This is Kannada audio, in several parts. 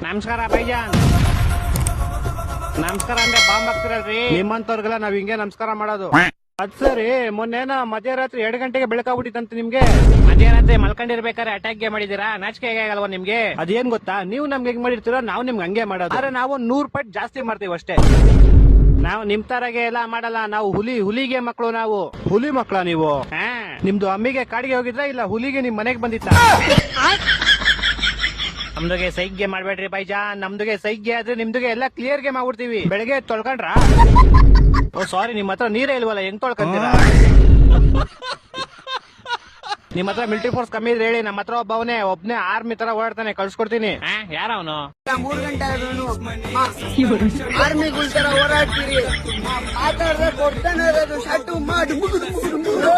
ನಮಸ್ಕಾರ ಬೈಜಾನ್ ನಮಸ್ಕಾರ ಅಂದ್ರೆ ಬಾಂಬ್ ಹಾಕ್ತಿರಲ್ರಿ? ನಿಮ್ಮಂತವ್ರಿಗೆಲ್ಲ ನಾವ್ ಹಿಂಗೆ ನಮಸ್ಕಾರ ಮಾಡೋದು. ಅದ್ ಸರಿ ಮೊನ್ನೆನ ಮಧ್ಯರಾತ್ರಿ ಎರಡ್ ಗಂಟೆಗೆ ಬೆಳಕಾಗ್ಬಿಟ್ಟಿತ್ತಂತ ನಿಮ್ಗೆ? ಮಧ್ಯರಾತ್ರಿ ಮಲ್ಕೊಂಡಿರ್ಬೇಕಾದ್ರೆ ಅಟ್ಯಾಕ್ಗೆ ಮಾಡಿದೀರಾ ನಾಚಿಕೆ ಆಗಲ್ವಾ ನಿಮ್ಗೆ? ಅದೇನ್ ಗೊತ್ತಾ? ನೀವು ನಮ್ಗೆ ಹೆಂಗ್ ಮಾಡಿರ್ತೀರ ನಾವು ನಿಮ್ಗೆ ಹಂಗೆ ಮಾಡೋದು. ಆದ್ರೆ ನಾವು ನೂರ್ ಪಟ್ ಜಾಸ್ತಿ ಮಾಡ್ತೀವಿ ಅಷ್ಟೇ. ನಾವು ನಿಮ್ ತರಗೆ ಎಲ್ಲ ಮಾಡಲ್ಲ ನಾವು ಹುಲಿ ಹುಲಿಗೆ ಮಕ್ಕಳು ನಾವು. ಹುಲಿ ಮಕ್ಕಳ ನೀವು? ಹಾ. ನಿಮ್ದು ಅಮ್ಮಿಗೆ ಕಾಡಿಗೆ ಹೋಗಿದ್ರ ಇಲ್ಲ ಹುಲಿಗೆ ನಿಮ್ ಮನೆಗೆ ಬಂದಿತ್ತ? ನಮ್ದುಗೆ ಸೈಗ್ಗೆ ಮಾಡ್ಬೇಡ್ರಿ ಬೈಜಾನ್ ನಮ್ದುಗೆ ಸೈಗ್ಗೆ ಆದ್ರೆ ನಿಮ್ದುಗೆ ಎಲ್ಲ ಕ್ಲಿಯರ್ಗೆ ಮಾಡ್ಬಿಡ್ತೀವಿ. ಬೆಳಗ್ಗೆ ತೊಳ್ಕೊಂಡ್ರ? ಓ ಸಾರಿ ನಿಮ್ ಹತ್ರ ನೀರೇ ಇಲ್ವಲ್ಲ ಹೆಂಗ್ ತೊಳ್ಕೊಂತೀರಾ? ನಿಮ್ ಹತ್ರ ಮಿಲಿಟರಿ ಫೋರ್ಸ್ ಕಮ್ಮಿ ಇದ್ರೆ ಹೇಳಿ ನಮ್ಮ ಹತ್ರ ಒಬ್ಬವನೇ ಒಬ್ನೇ ಆರ್ಮಿ ತರ ಓಡಾಡ್ತಾನೆ ಕಳ್ಸ್ಕೊಡ್ತೀನಿ. ಯಾರ ಅವನು? ಮೂರ್ ಗಂಟೆ ಆರ್ಮಿಗಳ ತರ ಓಡಾಡ್ತೀರಿ. ಮಾತಾಡ್ದೆ ಕೊಡ್ತಾನೆ ಇರೋದು ಶಟು ಮಾಡಿ ಮುಗಿದು ಮುಗಿದು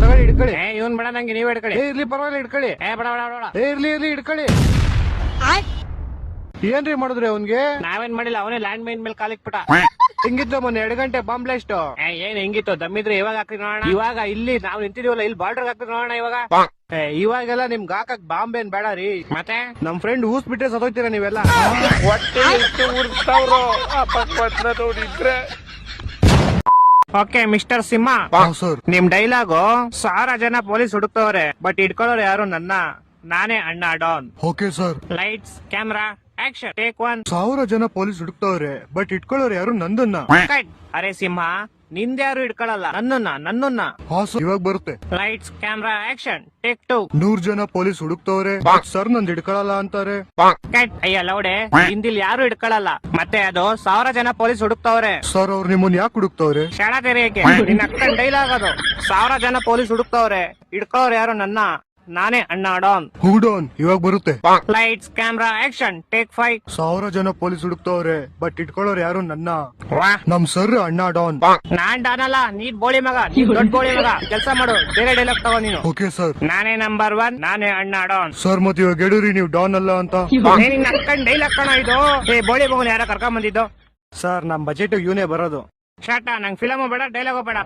ತಗೊಳ್ಳಿ ಹಿಡ್ಕೊಳ್ಳಿ. ಏ ಇವನ್ ಬೇಡ ನಂಗೆ ನೀವ್ ಹಿಡ್ಕೊಳ್ಳಿ. ಏ, ಇರ್ಲಿ ಪರವಾಗಿಲ್ಲ ಹಿಡ್ಕೊಳ್ಳಿ. ಏ ಬೇಡ ಬಡ, ಬೇಡ. ಏ, ಇರ್ಲಿ ಇರ್ಲಿ ಹಿಡ್ಕೊಳ್ಳಿ. ಏನ್ರಿ ಮಾಡಿದ್ರಿ ಅವನ್ಗೆ? ನಾವೇನ್ ಮಾಡಿಲ್ಲ ಅವನೇ ಲ್ಯಾಂಡ್ ಮೈನ್ ಮೇಲೆ ಕಾಲಿಕ್ ಬಿಟ್ಟ ಹೆಂಗಿತ್ತು ಮೊನ್ನೆ ಎರಡು ಗಂಟೆ ಬಾಂಬ್ ಬ್ಲಾಸ್ಟ್ ಏನ್ ಹೆಂಗಿತ್ತು? ದಮ್ಮಿದ್ರೆ ಇವಾಗ ಹಾಕಿ ನೋಡೋಣ. ಇವಾಗ ಇಲ್ಲಿ ನಾವು ನಿಂತಿದೀವಲ್ಲ ಇಲ್ಲಿ ಬಾರ್ಡರ್ ಹಾಕಿ ನೋಡೋಣ ಇವಾಗ. ಏ, ಇವಾಗೆಲ್ಲ ನಿಮ್ಗೆ ಹಾಕಕ್ ಬಾಂಬ್ ಏನ್ ಬೇಡ ರೀ. ಮತ್ತೆ? ನಮ್ ಫ್ರೆಂಡ್ ಊಸ್ ಬಿಟ್ರೆ ಸತೋಗ್ತೀರಾ ನೀವೆಲ್ಲ? Okay mister Simha. ಸರ್ ನಿಮ್ ಡೈಲಾಗು ಸಾರ ಜನ ಪೊಲೀಸ್ ಹುಡುಕ್ತವ್ರೆ ಬಟ್ ಇಟ್ಕೊಳ್ಳೋರು ಯಾರು ನನ್ನ? ನಾನೇ ಅಣ್ಣ don. Okay sir lights camera action take one ಸಾವಿರ ಜನ ಪೊಲೀಸ್ ಹುಡುಕ್ತವ್ರೆ ಬಟ್ ಇಟ್ಕೊಳ್ಳೋರು ಯಾರು ನಂದನ್ನ? ಕಟ್ ಅರೆ ಸಿಂಹ ನಿಂದ್ಯಾರು ಇಟ್ಕೊಳ್ಳಲ್ಲ? ನನ್ನನ್ನ ನನ್ನನ್ನ. ಹಾ ಸರ್ ಇವಾಗ ಬರುತ್ತೆ. Lights camera action take two ನೂರ್ ಜನ ಪೊಲೀಸ್ ಹುಡುಕ್ತವ್ರೆ ಸರ್ ನಂದ್ ಇಟ್ಕೊಳ್ಳಲ್ಲ ಅಂತಾರೆ. ಕಟ್ ಅಯ್ಯ ಲೌಡೆ. ಹಿಂದಿಲ್ ಯಾರು ಇಟ್ಕೊಳ್ಳಲ್ಲ? ಮತ್ತೆ ಅದು ಸಾವಿರ ಜನ ಪೊಲೀಸ್ ಹುಡುಕ್ತವ್ರೆ. ಸರ್ ಅವ್ರು ನಿಮ್ಮನ್ ಯಾಕೆ ಹುಡುಕ್ತವ್ರೆ? ಶಾಲಾ ತೆರೆಯಕ್ಕೆ. ನಿನ್ನ ಅಕ್ಕನ್ ಡೈಲಾಗ್ ಅದು. ಸಾವಿರ ಜನ ಪೊಲೀಸ್ ಹುಡುಕ್ತವ್ರೆ. ಇಟ್ಕೊಳ್ಳೋರು ಯಾರು ನನ್ನ? ನಾನೇ ಅಣ್ಣ ಡಾನ್ ಹೂಡೋನ್ ಇವಾಗ ಬರುತ್ತೆ. Lights camera action take five ಸಾವಿರ ಜನ ಪೊಲೀಸ್ ಹುಡುಕ್ತವ್ರೆ ಬಟ್ ಇಟ್ಕೊಳ್ಳೋರು ಯಾರು ನನ್ನ? ನಮ್ ಸರ್ ಅಣ್ಣ ಡಾನ್ ನಾನ್ ಡಾನ್ ಅಲ್ಲ ನೀನ್ ಬೋಳಿ ಮಗ ನೀನ್ ದೊಡ್ಡ ಬೋಳಿ ಮಗ. ಕೆಲಸ ಮಾಡು ಬೇರೆ ಡೈಲಾಗ್ ತಗೋ ನೀನು. ಓಕೆ ಸರ್ ನಾನೇ ನಂಬರ್ ಒನ್ ನಾನೇ ಅಣ್ಣ ಡಾನ್ ಸರ್ ಮತ್ ಇವಾಗ ಗೆಡೂರಿ ನೀವು ಡಾನ್ ಅಲ್ಲ ಅಂತ. ನಿನ್ನ ಅಕ್ಕನ್ ಡೈಲಾಗ್ ಕಣ ಇದು. ಏ ಬೋಳಿ ಮಗನ್ ಯಾರ ಕರ್ಕೊಂಡ್ ಬಂದಿದ್ದು. ಸರ್ ನಮ್ ಬಜೆಟ್ ಇವನೇ ಬರೋದು. ಶಾಟ ನಂಗೆ ಫಿಲಮ್ ಬೇಡ ಡೈಲಾಗ್ ಬೇಡ.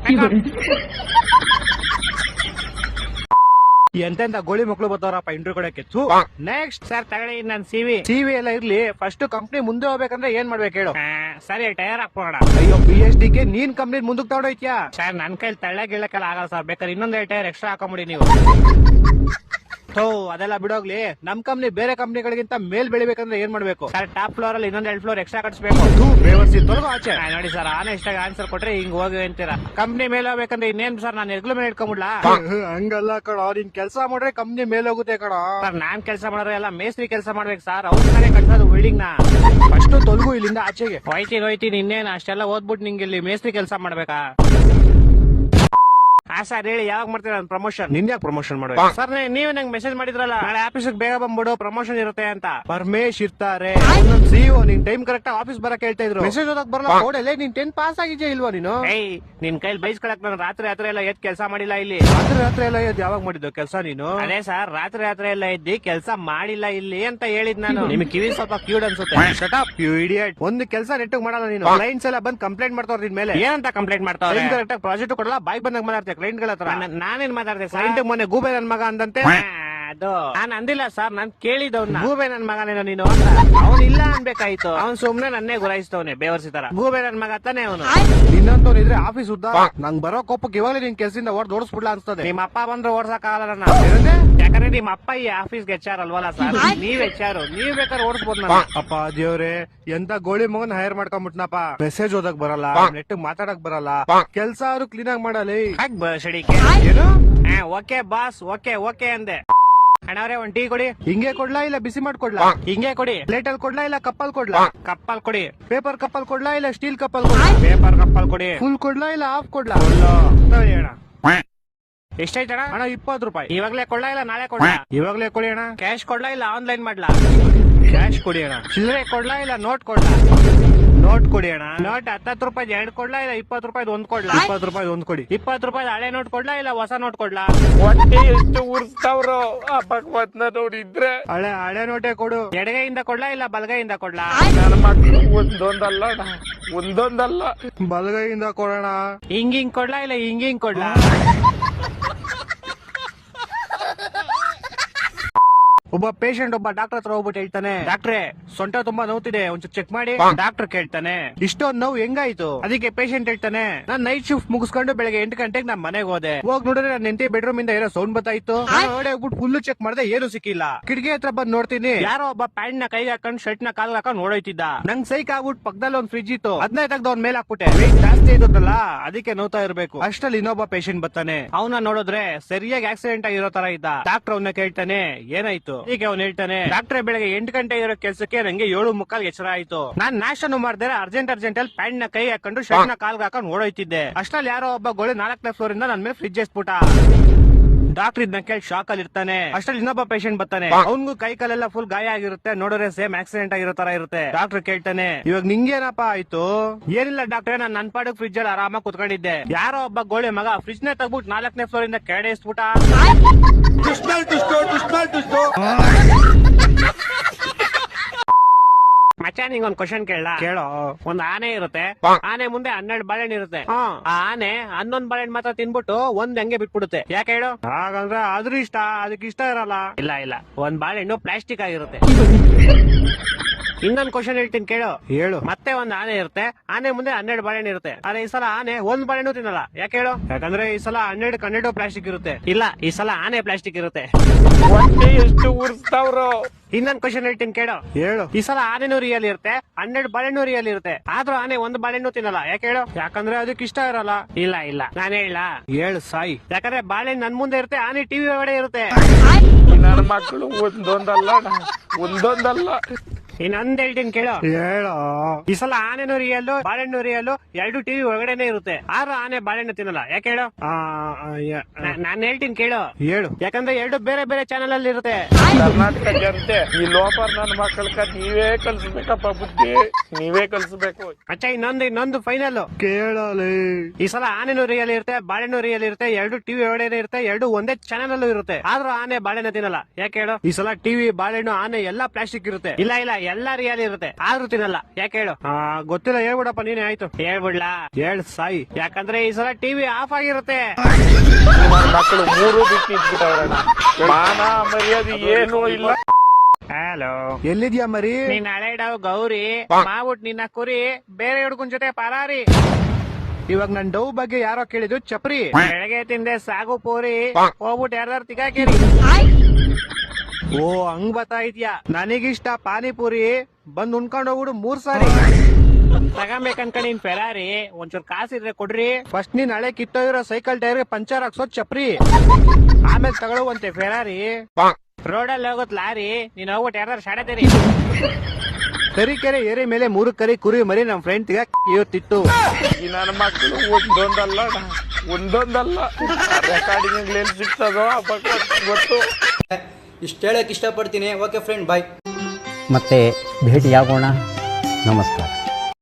ಎಂತೆಂತ ಗೋಳಿ ಮಕ್ಳು ಬರ್ತಾರಪ್ಪ ಇಂಟರ್ವ್ಯೂ ಕೊಡಕ್ಕೆ? ನೆಕ್ಸ್ಟ್ ಸರ್ ತಗೊಳ್ಳಿ ನನ್ ಸಿವಿ ಸಿವಿ ಎಲ್ಲ ಇರ್ಲಿ ಫಸ್ಟ್ ಕಂಪ್ನಿ ಮುಂದೆ ಹೋಗ್ಬೇಕಂದ್ರೆ ಏನ್ ಮಾಡ್ಬೇಕು ಹೇಳು. ಸರಿ ಟೈರ್ ಹಾಕೋಣ ಅಯ್ಯೋ ಪಿ ಎಚ್ ಡಿ ಗೆ ನೀನ್ ಕಂಪ್ನಿ ಮುಂದಕ್ಕೆ ತಗೊಂಡೋಯ್ತ್ಯಾ? ಸರ್ ನನ್ ಕೈಲಿ ತಳ್ಳ ಗಿಳ್ಳಕ್ಕೆಲ್ಲ ಆಗಲ್ಲ ಸರ್ ಬೇಕಾದ್ರೆ ಇನ್ನೊಂದ್ ಟೈರ್ ಎಕ್ಸ್ಟ್ರಾ ಹಾಕೊಂಬಿಡಿ ನೀವು. ಥೋ ಅದೆಲ್ಲ ಬಿಡೋಗ್ಲಿ. ನಮ್ ಕಂಪ್ನಿ ಬೇರೆ ಕಂಪ್ನಿಗಳಿಗಿಂತ ಮೇಲ್ ಬೆಳಿಬೇಕಂದ್ರೆ ಏನ್ ಮಾಡ್ಬೇಕು? ಸರ್ ಟಾಪ್ ಫ್ಲೋರ್ ಅಲ್ಲಿ ಇನ್ನೊಂದ್ ಎರಡು ಫ್ಲೋರ್ ಎಕ್ಸ್ಟ್ರಾ ಕಟ್ಸ್ಬೇಕು. ಬೇವರ್ಸಿ ತೊಲಗು ಆಚೆ. ಆ, ನೋಡಿ ಸರ್ ಆನೆ ಆಗಿ ಆನ್ಸರ್ ಕೊಟ್ರೆ ಹಿಂಗ್ ಹೋಗಿ ಅಂತೀರಾ. ಕಂಪ್ನಿ ಮೇಲೆ ಹೋಗ್ಬೇಕಂದ್ರೆ ಇನ್ನೇನ್ ಸರ್ ನಾನು ಎಗ್ಲು ಮೇಲೆ ಇಟ್ಕೊಂಡ್ಬಿಡ್ಲಾ ಹಂಗಲ್ಲ ಕಣ ನಿನ್ ಕೆಲಸ ಮಾಡ್ರೆ ಕಂಪ್ನಿ ಮೇಲೆ ಹೋಗುತ್ತೆ ಕಣ. ಸರ್ ನಾನ್ ಕೆಲಸ ಮಾಡೋರು ಎಲ್ಲ ಮೇಸ್ತ್ರಿ ಕೆಲಸ ಮಾಡ್ಬೇಕು ಸರ್ ಅವ್ರ ತಾನೇ ಕಟ್ಸೋದು ಬಿಲ್ಡಿಂಗ್ನ. ಫಸ್ಟ್ ತೊಲಗು ಇಲ್ಲಿಂದ ಆಚೆಗೆ. ಹೋಯ್ತೀನಿ ಹೋಯ್ತೀನಿ ಇನ್ನೇನು ಅಷ್ಟೆಲ್ಲ ಓದ್ಬಿಟ್ಟು ನಿಂಗೆ ಇಲ್ಲಿ ಮೇಸ್ತ್ರಿ ಕೆಲಸ ಮಾಡ್ಬೇಕಾ? ಹಾ ಸರ್ ಹೇಳಿ ಯಾವಾಗ ಮಾಡ್ತೀರಾ ಪ್ರಮೋಷನ್ ಯಾಕೆ ಪ್ರಮೋಷನ್ ಮಾಡೋ ಸರ್ ನೀವ್ ನಂಗೆ ಮೆಸೇಜ್ ಮಾಡಿದ್ರಲ್ಲ ನಾಳೆ ಆಫೀಸ್ಗೆ ಬೇಗ ಬಂದ್ಬಿಡು ಪ್ರಮೋಷನ್ ಇರುತ್ತೆ ಅಂತ. ಪರಮೇಶ್ ಇರ್ತಾರೆ. ಸಿಒ ನೀನ್ ಟೈಮ್ ಕರೆಕ್ಟ್ ಆಫೀಸ್ ಬರಕ್ ಹೇಳ್ತಾ ಇದ್ರು. ಮೆಸೇಜ್ ಓದಕ್ ಬರಲ್ಲ ಕೋಡಲ್ಲೇ ನೀನ್ ಟೆನ್ ಪಾಸ್ ಆಗಿದ್ಯಾ ಇಲ್ವಾ ನೀನು? ಏಯ್ ನಿನ್ ಕೈಲಿ ಬೈಸ್ಕೊಳಕ್ ನಾನು ರಾತ್ರಿ ರಾತ್ರಿ ಎಲ್ಲ ಎದ್ ಕೆಲಸ ಮಾಡಿಲ್ಲ ಇಲ್ಲಿ. ರಾತ್ರಿ ರಾತ್ರಿ ಎಲ್ಲ ಎದ್ ಯಾವಾಗ ಮಾಡಿದ್ದು ಕೆಲಸ ನೀನು? ಅದೇ ಸರ್ ರಾತ್ರಿ ರಾತ್ರಿ ಎಲ್ಲ ಎದ್ದಿ ಕೆಲಸ ಮಾಡಿಲ್ಲ ಇಲ್ಲಿ ಅಂತ ಹೇಳಿದ್ ನಾನು. ನಿಮ್ ಕಿವಿ ಸ್ವಲ್ಪ ಕ್ಯೂಡ್ ಅನ್ಸುತ್ತೆ. ಶಟ್ ಅಪ್ ಯು ಇಡಿಯಟ್ ಒಂದು ಕೆಲಸ ನೆಟ್ಟಿಗೆ ಮಾಡಲ್ಲ ನೀನು. ಕ್ಲೈಂಟ್ಸ್ ಎಲ್ಲ ಬಂದ್ ಕಂಪ್ಲೇಂಟ್ ಮಾಡ್ತಾವ್ರ ನಿನ್ ಮೇಲೆ. ಏನಂತ ಕಂಪ್ಲೇಂಟ್ ಮಾಡ್ತಾವ್ರೆ? ಕರೆಕ್ಟ್ ಪ್ರಾಜೆಕ್ಟ್ ಕೊಡಲ್ಲ ಬೈಕ್ ಬಂದಾಗ ಮಾತಾಡ್ತೆ ಕ್ಲೈಂಟ್ಗಳ ಹತ್ರ ನಾನ್- ನಾನೇನ್ ಮಾತಾಡ್ತೆ ಕ್ಲೈಂಟ್ ಮೊನ್ನೆ ಗೂಬೆ ನನ್ ಮಗ ಅಂದಂತೆ. ಅದು. ನಾನ್ ಅಂದಿಲ್ಲ ಸರ್ ನಾನ್ ಕೇಳಿದವ್ನ. ಗೂಬೆ ನನ್ ಮಗನೇನೋ ನೀನು ಅಂತ. ಅವ್ನ್ ಇಲ್ಲ ಅನ್ಬೇಕಾಯ್ತು. ಅವ್ನ್ ಸುಮ್ನೆ ನನ್ನೇ ಗುರಾಯಿಸ್ತವ್ನೆ ಬೇವರ್ಸಿ ತರ. ಗೂಬೆ ನನ್ ಮಗ ತಾನೇ ಅವನು. ಇದ್ರೆ ಆಫೀಸ್ ಉದ್ದ. ನಂಗ್ ಬರೋ ಕೋಪಕ್ಕೆ ಇವಾಗಲೇ ನಿನ್ ಕೆಲ್ಸದಿಂದ ಹೊಡೆದು ಓಡಿಸ್ಬಿಡ್ಲಾ ಅನ್ಸ್ತದೆ. ನಿಮ್ಮ ಅಪ್ಪ ಬಂದ್ರೆ ಓಡ್ಸಕ್ ಆಗಲ್ಲ ನನ್ನ ಯಾಕಂದ್ರೆ ನಿಮ್ಮ ಅಪ್ಪ ಈ ಆಫೀಸ್ಗೆ ಹೆಚ್ಚಾರ ಅಲ್ವಲ್ಲ ಸರ್? ನೀವ್ ಹೆಚ್ಚಾರು ನೀವ್ ಬೇಕಾದ್ರೆ ಓಡಿಸ್ಬೋದು ನಾನು ಅಪ್ಪ ದೇವ್ರೆ ಎಂತ ಗೋಳಿ ಮಗನ್ ಹೈರ್ ಮಾಡ್ಕೊಂಡ್ಬಿಟ್ನಪ್ಪ ಮೆಸೇಜ್ ಓದಕ್ ಬರಲ್ಲ ನೆಟ್ ಮಾತಾಡಕ್ ಬರಲ್ಲ. ಕೆಲ್ಸ ಅವ್ರು ಕ್ಲೀನ್ ಆಗಿ ಮಾಡಲಿ. ಹಾಕ್ ಬಸಡಿಕೆ ಏನು? ಓಕೆ ಬಾಸ್ ಓಕೆ ಓಕೆ ಅಂದೆ. ಅಣ್ಣವ್ರೆ ಒಂದ್ ಟೀ ಕೊಡಿ. ಹಿಂಗೆ ಕೊಡ್ಲಾ ಇಲ್ಲ ಬಿಸಿ ಮಾಡ್ಕೊಡ್ಲಾ ಹಿಂಗೆ ಕೊಡಿ. ಪ್ಲೇಟ್ ಅಲ್ಲಿ ಕೊಡ್ಲಾ ಇಲ್ಲ ಕಪ್ಪಲ್ ಕೊಡ್ಲಾ? ಕಪ್ಪಲ್ ಕೊಡಿ. ಪೇಪರ್ ಕಪ್ಪಲ್ ಕೊಡ್ಲಾ ಇಲ್ಲ ಸ್ಟೀಲ್ ಕಪ್ಪಲ್ ಕೊಡ್ಲಾ? ಪೇಪರ್ ಕಪ್ಪಲ್ ಕೊಡಿ. ಫುಲ್ ಕೊಡ್ಲಾ ಇಲ್ಲ ಹಾಫ್ ಕೊಡ್ಲಾ? ಸರಿ ಅಣ್ಣ. ಎಷ್ಟಾಯ್ತಣ್ಣ ಅಣ್ಣ ಇಪ್ಪತ್ತು ರೂಪಾಯಿ. ಇವಾಗ್ಲೇ ಕೊಡ್ಲಾ ಇಲ್ಲ ನಾಳೆ ಕೊಡ್ಲಾ? ಇವಾಗ್ಲೇ ಕೊಡಿ ಅಣ್ಣ. ಕ್ಯಾಶ್ ಕೊಡ್ಲಾ ಇಲ್ಲ ಆನ್ಲೈನ್ ಮಾಡ್ಲಾ? ಕ್ಯಾಶ್ ಕೊಡಿ ಅಣ್ಣ. ಚಿಲ್ಲರೆ ಕೊಡ್ಲಾ ಇಲ್ಲ ನೋಟ್ ಕೊಡ್ಲಾ? ನೋಟ್ ಕೊಡಿ ಅಣ್ಣ. ನೋಟ್ ಹತ್ತತ್ತು ರೂಪಾಯಿ ಎರಡು ಕೊಡ್ಲಾ ಇಲ್ಲ ಇಪ್ಪತ್ತು ರೂಪಾಯಿ ಒಂದ್ ಕೊಡ್ಲಾ? ಇಪ್ಪತ್ತು ರೂಪಾಯಿ ಒಂದ್ ಕೊಡಿ. ಇಪ್ಪತ್ತು ರೂಪಾಯಿ ಹಳೆ ನೋಟ್ ಕೊಡ್ಲಾ ಇಲ್ಲ ಹೊಸ ನೋಟ್ ಕೊಡ್ಲಾ? ಹೊಟ್ಟೆ ಎಷ್ಟು ಉರ್ಸ್ತಾವ್ರು ಆ ಭಗವತ್ನ ನೋಡಿದ್ರೆ ಹಳೆ ಹಳೆ ನೋಟೆ ಕೊಡು. ಎಡಗೈಯಿಂದ ಕೊಡ್ಲಾ ಇಲ್ಲ ಬಲಗೈಯಿಂದ ಕೊಡ್ಲಾ? ನನ್ನ ಮಕ್ಕಳು ಒಂದೊಂದಲ್ಲ ಅಣ್ಣ, ಒಂದೊಂದಲ್ಲ. ಬಲಗೈಯಿಂದ ಕೊಡೋಣ. ಹಿಂಗ್ ಹಿಂಗ್ ಕೊಡ್ಲಾ ಇಲ್ಲ ಹಿಂಗ್ ಹಿಂಗ್ ಕೊಡ್ಲಾ? ಒಬ್ಬ ಪೇಷಂಟ್ ಒಬ್ಬ ಡಾಕ್ಟರ್ ಹತ್ರ ಹೋಗ್ಬಿಟ್ಟು ಹೇಳ್ತಾನೆ ಡಾಕ್ಟ್ರೆ ಸೊಂಟ ತುಂಬಾ ನೋವ್ತಿದೆ ಒಂಚೂರು ಚೆಕ್ ಮಾಡಿ. ಡಾಕ್ಟರ್ ಕೇಳ್ತಾನೆ. ಇಷ್ಟೊಂದ್ ನೋವು ಹೆಂಗಾಯ್ತು? ಅದಕ್ಕೆ ಪೇಷಂಟ್ ಹೇಳ್ತಾನೆ ನಾನ್ ನೈಟ್ ಶಿಫ್ಟ್ ಮುಗಿಸ್ಕೊಂಡು ಬೆಳಗ್ಗೆ ಎಂಟು ಗಂಟೆಗೆ ನಾನ್ ಮನೆಗೆ ಹೋದೆ. ಹೋಗ್ ನೋಡಿದ್ರೆ ನನ್ನ ಹೆಂಡತಿ ಬೆಡ್ರೂಮ್ ಇಂದ ಏನೋ ಸೌಂಡ್ ಬರ್ತಾಯಿತ್ತು ಹೋಗ್ಬಿಟ್ಟು ಫುಲ್ ಚೆಕ್ ಮಾಡಿದೆ ಏನು ಸಿಕ್ಕಿಲ್ಲ. ಕಿಟಕಿ ಹತ್ರ ಬಂದ್ ನೋಡ್ತೀನಿ. ಯಾರೋ ಒಬ್ಬ ಪ್ಯಾಂಟ್ನ ಕೈಗೆ ಹಾಕೊಂಡು ಶರ್ಟ್ನ ಕಾಲ್ ಹಾಕೊಂಡು ನೋಡೋಯ್ತಿದ್ದ ನಂಗ್ ಸೈಕ್ ಆಗ್ಬಿಟ್ಟು ಪಕ್ಕದಲ್ಲಿ ಒಂದ್ ಫ್ರಿಜ್ ಇತ್ತು. ಅದನ್ನ ತೆಗ್ದು ಅವ್ನ ಮೇಲೆ ಹಾಕ್ಬಿಟ್ಟೆ. ಜಾಸ್ತಿ ಇದ್ದಲ್ಲ ಅದಕ್ಕೆ ನೋತಾ ಇರ್ಬೇಕು. ಅಷ್ಟಲ್ಲಿ ಇನ್ನೊಬ್ಬ ಪೇಷಂಟ್ ಬರ್ತಾನೆ. ಅವನ ನೋಡಿದ್ರೆ ಸರಿಯಾಗಿ ಆಕ್ಸಿಡೆಂಟ್ ಆಗಿರೋ ತರ ಇದ್ದ. ಡಾಕ್ಟರ್ ಅವನ್ನ ಕೇಳ್ತಾನೆ ಏನಾಯ್ತು? ಈಗ ಅವ್ನು ಹೇಳ್ತಾನೆ ಡಾಕ್ಟರ್ ಬೆಳಗ್ಗೆ ಎಂಟು ಗಂಟೆ ಇರೋ ಕೆಲ್ಸಕ್ಕೆ ನಂಗೆ ಏಳು ಮುಕ್ಕಾಲ್ ಎಚ್ಚರ ಆಯ್ತು. ನಾನ್ ನಾಶನು ಮಾಡ್ದೆ ಅರ್ಜೆಂಟ್ ಅರ್ಜೆಂಟ್ ಅಲ್ಲಿ ಪ್ಯಾಂಟ್ನ ಕೈ ಹಾಕೊಂಡು ಶರ್ಟ್ನ ಕಾಲ್ಗೆ ಹಾಕೊಂಡು ಓಡೋಯ್ತಿದ್ದೆ. ಅಷ್ಟ್ರಲ್ಲಿ ಯಾರೋ ಒಬ್ಬ ಗೋಳಿ ನಾಲ್ಕನೇ ಫ್ಲೋರ್ ಇಂದ ನನ್ ಮೇಲೆ ಫ್ರಿಜ್ ಎಸ್ಬಿಟ್ಟ. ಡಾಕ್ಟರ್ ಇದನ್ನ ಕೇಳಿ ಶಾಕ್ ಅಲ್ಲಿ ಇರ್ತಾನೆ. ಅಷ್ಟ್ರಲ್ಲಿ ಇನ್ನೊಬ್ಬ ಪೇಷಂಟ್ ಬರ್ತಾನೆ. ಅವ್ನಿಗೂ ಕೈ ಕಾಲೆಲ್ಲ ಫುಲ್ ಗಾಯ ಆಗಿರುತ್ತೆ. ನೋಡಿದ್ರೆ ಸೇಮ್ ಆಕ್ಸಿಡೆಂಟ್ ಆಗಿರೋ ತರ ಇರುತ್ತೆ. ಡಾಕ್ಟರ್ ಕೇಳ್ತಾನೆ ಇವಾಗ ನಿಂಗೇನಪ್ಪ ಆಯ್ತು? ಏನಿಲ್ಲ ಡಾಕ್ಟರ್ ನಾನು ನನ್ ಪಾಡಕ್ ಫ್ರಿಜ್ ಅಲ್ಲಿ ಆರಾಮಾಗಿ ಕುತ್ಕೊಂಡಿದ್ದೆ. ಯಾರೋ ಒಬ್ಬ ಗೋಳಿ ಮಗ ಫ್ರಿಜ್ನ ತಗ್ಬಿಟ್ಟು ನಾಲ್ಕನೇ ಫ್ಲೋರ್ ಇಂದ ಕೆಡೆ ಇಸ್ಬಿಟ್ಟ ನಿಂಗ್ ಒಂದ್ ಕ್ವಶನ್ ಕೇಳ. ಕೇಳೋ. ಒಂದ್ ಆನೆ ಇರುತ್ತೆ. ಆನೆ ಮುಂದೆ ಹನ್ನೆರಡು ಬಾಳೆಹಣ್ಣು ಇರುತ್ತೆ. ಆ ಆನೆ ಹನ್ನೊಂದ್ ಬಾಳೆಹಣ್ಣು ಮಾತ್ರ ತಿನ್ಬಿಟ್ಟು ಒಂದ್ ಹಂಗೆ ಬಿಟ್ಬಿಡುತ್ತೆ. ಯಾಕೆ ಹೇಳು? ಹಾಗಂದ್ರೆ ಆದ್ರೂ ಇಷ್ಟ ಅದಕ್ಕೆ ಇಷ್ಟ ಇರಲ್ಲ. ಇಲ್ಲ ಇಲ್ಲ. ಒಂದ್ ಬಾಳೆಹಣ್ಣು ಪ್ಲಾಸ್ಟಿಕ್ ಆಗಿರುತ್ತೆ. ಇನ್ನೊಂದ್ ಕ್ವಶನ್ ಹೇಳ್ತೀನಿ ಕೇಳು. ಹೇಳು. ಮತ್ತೆ ಒಂದ್ ಆನೆ ಇರುತ್ತೆ. ಆನೆ ಮುಂದೆ ಹನ್ನೆರಡು ಬಾಳೆಹಣ್ಣು ಇರುತ್ತೆ. ಆದ್ರೆ ಈ ಸಲ ಆನೆ ಒಂದ್ ಬಾಳೆಹಣ್ಣು ತಿನ್ನಲ್ಲ. ಯಾಕೆ ಹೇಳು? ಯಾಕಂದ್ರೆ ಈ ಸಲ ಹನ್ನೆರಡು ಕನ್ನೆರಡು ಪ್ಲಾಸ್ಟಿಕ್ ಇರುತ್ತೆ. ಇಲ್ಲ ಈ ಸಲ ಆನೆ ಪ್ಲಾಸ್ಟಿಕ್ ಇರುತ್ತೆ. ಎಷ್ಟು ಉರ್ಸ್ತಾವ್ರೋ. ಇನ್ನೊಂದ್ ಕ್ವಶನ್ ಹೇಳ್ತೀನಿ ಕೇಳು. ಹೇಳು. ಈ ಸಲ ಆನೆನೂ ರಿಯಲ್ ಇರುತ್ತೆ. ಹನ್ನೆರಡು ಬಾಳೆಹಣ್ಣು ರಿಯಲ್ ಇರುತ್ತೆ. ಆದ್ರೂ ಆನೆ ಒಂದ್ ಬಾಳೆಹಣ್ಣು ತಿನ್ನಲ್ಲ. ಯಾಕೆ ಹೇಳು? ಯಾಕಂದ್ರೆ ಅದಕ್ಕೆ ಇಷ್ಟ ಇರಲ್ಲ. ಇಲ್ಲ ಇಲ್ಲ. ನಾನು ಹೇಳ. ಹೇಳು ಸಾಯಿ. ಯಾಕಂದ್ರೆ ಬಾಳೆಹಣ್ಣು ನನ್ ಮುಂದೆ ಇರುತ್ತೆ ಆನೆ ಟಿವಿ ಒಳಗಡೆ ಇರುತ್ತೆ. ನನ್ನ ಮಕ್ಕಳು ಒಂದೊಂದಲ್ಲ ಒಂದೊಂದಲ್ಲ. ಇನ್ನೊಂದ್ ಹೇಳ್ತೀನಿ ಕೇಳೋ. ಹೇಳೋ? ಈ ಸಲ ಆನೆನೂ ರಿಯಲ್ ಬಾಳೆಹಣ್ಣು ರಿಯಲ್ ಎರಡು ಟಿವಿ ಒಳಗಡೆನೆ ಇರುತ್ತೆ. ಆದ್ರೂ ಆನೆ ಬಾಳೆಹಣ್ಣು ತಿನ್ನಲ್ಲ. ಯಾಕೆ ಹೇಳೋ? ಆ, ಆ, ಯ- ನಾ- ನಾನ್ ಹೇಳ್ತೀನಿ ಕೇಳು. ಹೇಳು. ಯಾಕಂದ್ರೆ ಎರಡು ಬೇರೆ ಬೇರೆ ಚಾನೆಲ್ ಅಲ್ಲಿ ಇರುತ್ತೆ. ಕರ್ನಾಟಕ ಜನತೆ ಈ ಲೋಪರ್ ನನ್ನ ಮಕ್ಕಳ ನೀವೇ ಕಲ್ಸ್ಬೇಕಪ್ಪ ಬುದ್ಧಿ. ನೀವೇ ಕಲ್ಸ್ಬೇಕು. ಅಚ್ಚ ಇನ್ನೊಂದು ಇನ್ನೊಂದು ಫೈನಲ್ ಕೇಳಲಿ. ಈ ಸಲ ಆನೆನೂ ರಿಯಲ್ ಇರುತ್ತೆ ಬಾಳೆಹಣ್ಣು ರಿಯಲ್ ಇರುತ್ತೆ ಎರಡು ಟಿವಿ ಒಳಗಡೆ ಇರುತ್ತೆ ಎರಡು ಒಂದೇ ಚಾನೆಲ್ ಅಲ್ಲೂ ಇರುತ್ತೆ. ಆದ್ರೂ ಆನೆ ಬಾಳೆಹಣ್ಣು ತಿನ್ನಲ್ಲ. ಯಾಕೆ ಹೇಳು? ಈ ಸಲ ಟಿವಿ ಬಾಳೆಹಣ್ಣು ಆನೆ ಎಲ್ಲಾ ಪ್ಲಾಸ್ಟಿಕ್ ಇರುತ್ತೆ. ಇಲ್ಲ ಇಲ್ಲ ಎಲ್ಲಾ ರಿಯಲ್ ಇರುತ್ತೆ. ಆದ್ರೂ ತಿನ್ನಲ್ಲ. ಯಾಕೆ ಹೇಳು? ಆ, ಗೊತ್ತಿಲ್ಲ ಹೇಳ್ಬಿಡಪ್ಪ ನೀನೇ ಆಯ್ತು. ಹೇಳ್ಬಿಡ್ಲಾ? ಹೇಳ್ ಸಾಯಿ. ಯಾಕಂದ್ರೆ ಈ ಸಲ ಟಿವಿ ಆಫ್ ಆಗಿರುತ್ತೆ. ನನ್ನ ಮಕ್ಕಳು ಮೂರು ಬಿಟ್ಟು ಇಟ್ಬಿಟ್ಟವ್ರಣ್ಣ ಮಾನ ಮರ್ಯಾದೆ ಏನೂ ಇಲ್ಲ. ಹಲೋ ಎಲ್ಲಿದ್ಯಾ ಮರಿ? ನೀನ್ ಹಳೆ ಡವ್ ಗೌರಿ ಮಾವುಟ್ ನಿನ್ನ ಕುರಿ ಬೇರೆ ಹುಡುಗನ್ ಜೊತೆ ಪರಾರಿ. ಇವಾಗ ನನ್ ಡೌ ಬಗ್ಗೆ ಯಾರೋ ಕೇಳಿದ್ರು ಚಪ್ರಿ. ಬೆಳಗ್ಗೆ ತಿಂದೆ ಸಾಗು ಪೂರಿ ಹೋಗ್ಬಿಟ್ಟು ಯಾರ್ದಾರು ತಿಗಾಕಿರಿ. ಓ, ಹಂಗ್ ಬತ್ತಾ ಇದ್ಯಾ ನನಗಿಷ್ಟ ಪಾನಿಪುರಿ ಬಂದ್ ಉಣ್ಕೊಂಡು ಹೋಗ್ಬಿಡು ಮೂರ್ ಸಾರಿ. ತಗೊಂಬೇಕನ್ಕ ನೀನ್ ಫೆರಾರಿ ಒಂಚೂರ್ ಕಾಸಿದ್ರೆ ಕೊಡ್ರಿ. ಫಸ್ಟ್ ನೀನ್ ಹಳೆ ಕಿತ್ತೋಗಿರೋ ಸೈಕಲ್ ಟೈರ್ ಪಂಚರ್ ಹಾಕ್ಸೋ ಚಪ್ರಿ. ಆಮೇಲೆ ತಗೊಳ್ಳುವಂತೆ ಫೆರಾರಿ ರೋಡಲ್ಲಿ ಹೋಗೋದ್ ಲಾರಿ. ನೀನ್ ಹೋಗ್ಬಿಟ್ಟು ಯಾರ್ದಾರು ಶಾಡತೀರಿ ತರೀಕೆರೆ ಏರಿ ಮೇಲೆ ಮೂರು ಕರಿ ಕುರಿ ಮರಿ ನಮ್ ಫ್ರೆಂಡ್ ಇವತ್ತಿತ್ತು. ನನ್ನ ಮಕ್ಕಳು ಒಂದೊಂದಲ್ಲ ಒಂದೊಂದಲ್ಲ. ರೆಕಾರ್ಡಿಂಗ್ ಸಿಗ್ತದೋ ಗೊತ್ತು. ಇಷ್ಟು ಹೇಳಕ್ಕೆ ಇಷ್ಟಪಡ್ತೀನಿ. ಓಕೆ ಫ್ರೆಂಡ್ ಬಾಯ್ ಮತ್ತೆ ಭೇಟಿಯಾಗೋಣ. ನಮಸ್ಕಾರ.